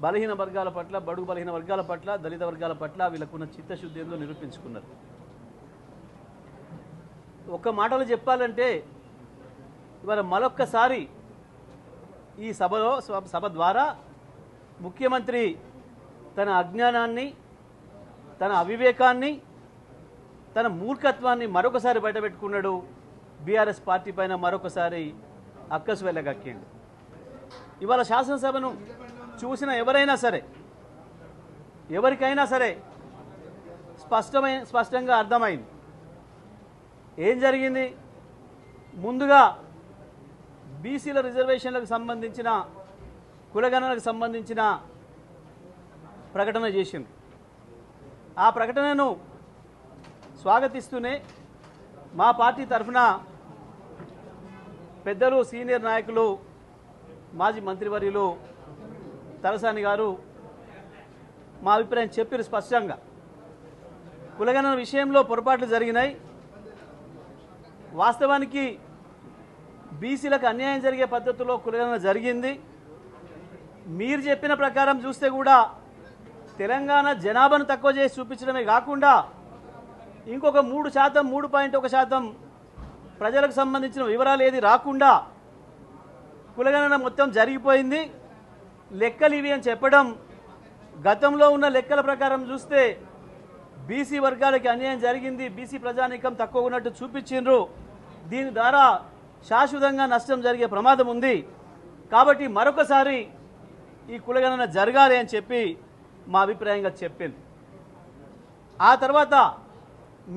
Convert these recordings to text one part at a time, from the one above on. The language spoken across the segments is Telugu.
బలహీన వర్గాల పట్ల బడుగు బలహీన వర్గాల పట్ల దళిత వర్గాల పట్ల వీళ్ళకున్న చిత్తశుద్ధి ఏందో నిరూపించుకున్నారు. ఒక్క మాటలో చెప్పాలంటే ఇవాళ మరొక్కసారి ఈ సభలో సభ- సభ ద్వారా ముఖ్యమంత్రి తన అజ్ఞానాన్ని తన అవివేకాన్ని తన మూర్ఖత్వాన్ని మరొకసారి బయటపెట్టుకున్నాడు. బీఆర్ఎస్ పార్టీ పైన మరొకసారి అక్కసు వెళ్ళగక్కిండు. ఇవాళ శాసనసభను చూసిన ఎవరైనా సరే ఎవరికైనా సరే స్పష్టమైన స్పష్టంగా అర్థమైంది. ఏం జరిగింది? ముందుగా బీసీల రిజర్వేషన్లకు సంబంధించిన కులగణనకు సంబంధించిన ప్రకటన చేసింది ఆ ప్రకటనను స్వాగతిస్తూనే మా పార్టీ తరఫున పెద్దలు సీనియర్ నాయకులు మాజీ మంత్రివర్యులు తలసాని గారు మా అభిప్రాయం చెప్పారు స్పష్టంగా. కులగణన విషయంలో పొరపాట్లు జరిగినాయి. వాస్తవానికి బీసీలకు అన్యాయం జరిగే పద్ధతిలో కులగణన జరిగింది. మీరు చెప్పిన ప్రకారం చూస్తే కూడా తెలంగాణ జనాభాను తక్కువ చేసి చూపించడమే కాకుండా ఇంకొక మూడు శాతం మూడు పాయింట్ ఒక శాతం ప్రజలకు సంబంధించిన వివరాలు ఏది రాకుండా కులగణన మొత్తం జరిగిపోయింది. లెక్కలు ఇవి అని చెప్పడం గతంలో ఉన్న లెక్కల ప్రకారం చూస్తే బీసీ వర్గాలకి అన్యాయం జరిగింది బీసీ ప్రజానీకం తక్కువ ఉన్నట్టు చూపించిండ్రు. దీని ద్వారా శాశ్వతంగా నష్టం జరిగే ప్రమాదం ఉంది. కాబట్టి మరొకసారి ఈ కులగణన జరగాలి అని చెప్పి మా అభిప్రాయంగా చెప్పింది. ఆ తర్వాత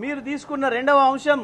మీరు తీసుకున్న రెండవ అంశం